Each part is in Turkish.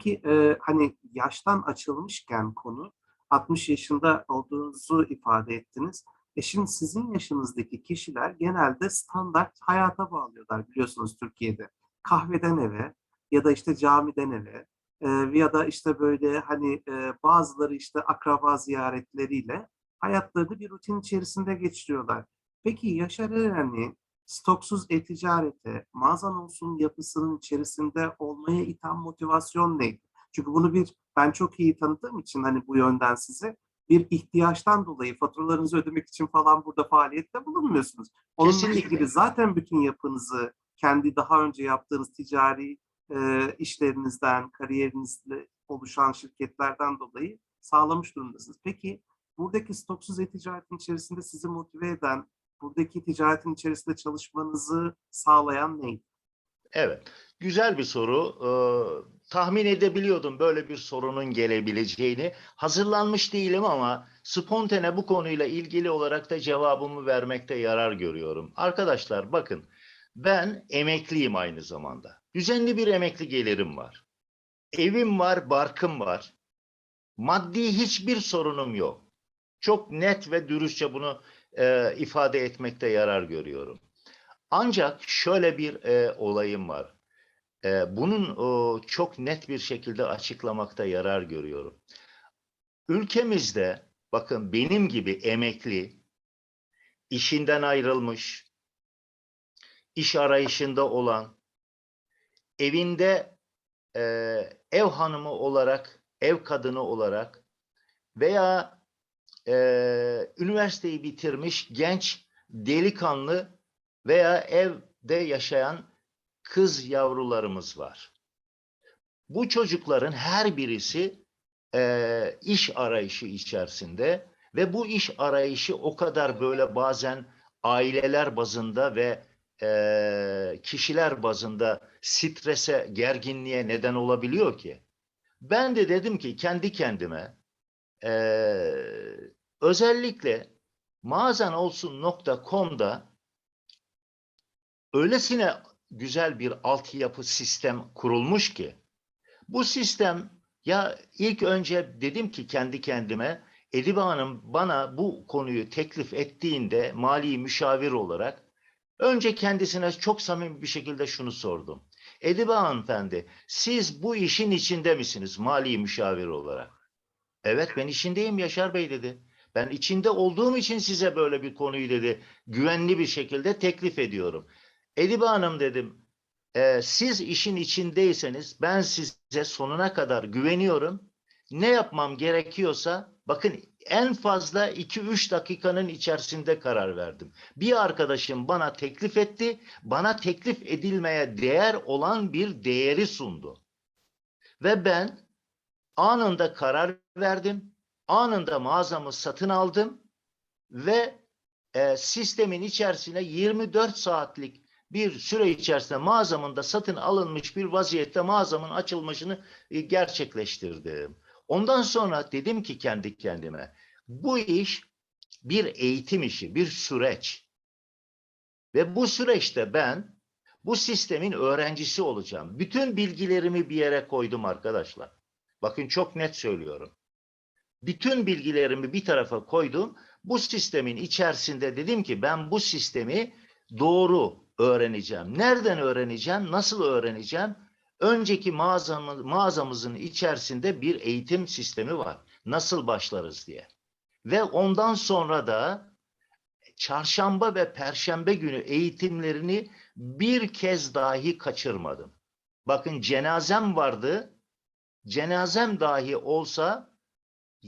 Peki e, hani yaştan açılmışken konu 60 yaşında olduğunuzu ifade ettiniz. E şimdi sizin yaşınızdaki kişiler genelde standart hayata bağlıyorlar biliyorsunuz Türkiye'de. Kahveden eve ya da işte camiden eve e, ya da işte böyle hani e, bazıları işte akraba ziyaretleriyle hayatlarını bir rutin içerisinde geçiriyorlar. Peki Yaşar Eren'i stoksuz e-ticarete, mağazan olsun yapısının içerisinde olmaya iten motivasyon neydi? Çünkü bunu bir ben çok iyi tanıdığım için hani bu yönden size bir ihtiyaçtan dolayı faturalarınızı ödemek için falan burada faaliyette bulunmuyorsunuz. Onunla ilgili zaten bütün yapınızı kendi daha önce yaptığınız ticari e, işlerinizden, kariyerinizle oluşan şirketlerden dolayı sağlamış durumdasınız. Peki buradaki stoksuz e-ticaretin içerisinde sizi motive eden, buradaki ticaretin içerisinde çalışmanızı sağlayan neydi? Evet, güzel bir soru. Ee, tahmin edebiliyordum böyle bir sorunun gelebileceğini. Hazırlanmış değilim ama spontane bu konuyla ilgili olarak da cevabımı vermekte yarar görüyorum. Arkadaşlar bakın, ben emekliyim aynı zamanda. Düzenli bir emekli gelirim var. Evim var, barkım var. Maddi hiçbir sorunum yok. Çok net ve dürüstçe bunu e, ifade etmekte yarar görüyorum. Ancak şöyle bir e, olayım var. E, bunun o, çok net bir şekilde açıklamakta yarar görüyorum. Ülkemizde bakın benim gibi emekli, işinden ayrılmış, iş arayışında olan, evinde e, ev hanımı olarak, ev kadını olarak veya e, üniversiteyi bitirmiş genç delikanlı veya evde yaşayan kız yavrularımız var. Bu çocukların her birisi eee, iş arayışı içerisinde ve bu iş arayışı o kadar böyle bazen aileler bazında ve eee, kişiler bazında strese, gerginliğe neden olabiliyor ki. Ben de dedim ki kendi kendime eee, özellikle mağazanolsun.com'da öylesine güzel bir altyapı sistem kurulmuş ki bu sistem ya ilk önce dedim ki kendi kendime Edibe Hanım bana bu konuyu teklif ettiğinde mali müşavir olarak önce kendisine çok samimi bir şekilde şunu sordum. Edibe hanımefendi siz bu işin içinde misiniz mali müşavir olarak? Evet ben içindeyim Yaşar Bey dedi. Ben içinde olduğum için size böyle bir konuyu dedi güvenli bir şekilde teklif ediyorum. Edibe Hanım dedim, "e, siz işin içindeyseniz ben size sonuna kadar güveniyorum. Ne yapmam gerekiyorsa bakın en fazla 2-3 dakikanın içerisinde karar verdim. Bir arkadaşım bana teklif etti, bana teklif edilmeye değer olan bir değeri sundu. Ve ben anında karar verdim, anında mağazamı satın aldım ve e, sistemin içerisine 24 saatlik bir süre içerisinde mağazamın da satın alınmış bir vaziyette mağazamın açılmasını e, gerçekleştirdim. Ondan sonra dedim ki kendi kendime bu iş bir eğitim işi, bir süreç. Ve bu süreçte ben bu sistemin öğrencisi olacağım. Bütün bilgilerimi bir yere koydum arkadaşlar. Bakın çok net söylüyorum. Bütün bilgilerimi bir tarafa koydum. Bu sistemin içerisinde dedim ki ben bu sistemi doğru öğreneceğim. Nereden öğreneceğim? Nasıl öğreneceğim? Önceki mağazamız, mağazamızın içerisinde bir eğitim sistemi var. Nasıl başlarız diye. Ve ondan sonra da çarşamba ve perşembe günü eğitimlerini bir kez dahi kaçırmadım. Bakın cenazem vardı. Cenazem dahi olsa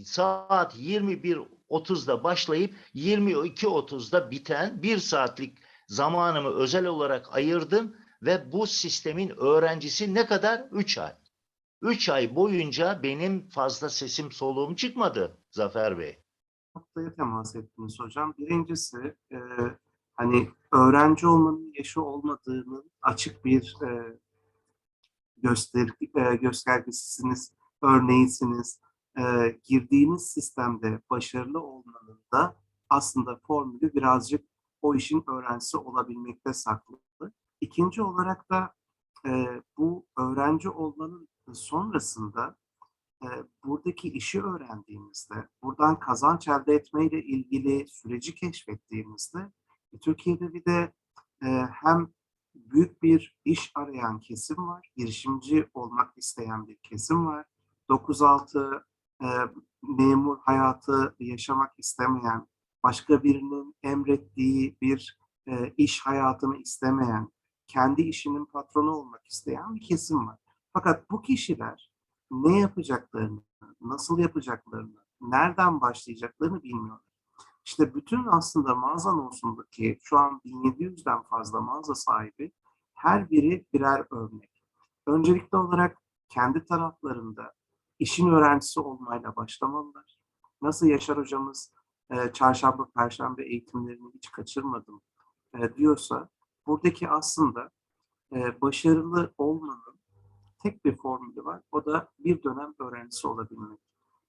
saat 21.30'da başlayıp 22.30'da biten bir saatlik zamanımı özel olarak ayırdım ve bu sistemin öğrencisi ne kadar? 3 ay. 3 ay boyunca benim fazla sesim soluğum çıkmadı Zafer Bey. noktaya temas ettiniz hocam. Birincisi e, hani öğrenci olmanın yaşı olmadığının açık bir e, göster e, göstergesisiniz, örneğisiniz. E, girdiğiniz sistemde başarılı olmanın da aslında formülü birazcık o işin öğrencisi olabilmekte saklı. İkinci olarak da e, bu öğrenci olmanın sonrasında e, buradaki işi öğrendiğimizde, buradan kazanç elde etmeyle ilgili süreci keşfettiğimizde e, Türkiye'de bir de e, hem büyük bir iş arayan kesim var, girişimci olmak isteyen bir kesim var. 9-6 e, memur hayatı yaşamak istemeyen, başka birinin emrettiği bir e, iş hayatını istemeyen, kendi işinin patronu olmak isteyen bir kesim var. Fakat bu kişiler ne yapacaklarını, nasıl yapacaklarını, nereden başlayacaklarını bilmiyorlar. İşte bütün aslında mağaza olsundaki şu an 1700'den fazla mağaza sahibi her biri birer örnek. Öncelikli olarak kendi taraflarında işin öğrencisi olmayla başlamalılar. Nasıl Yaşar hocamız e, çarşamba, perşembe eğitimlerini hiç kaçırmadım e, diyorsa buradaki aslında e, başarılı olmanın tek bir formülü var. O da bir dönem öğrencisi olabilmek.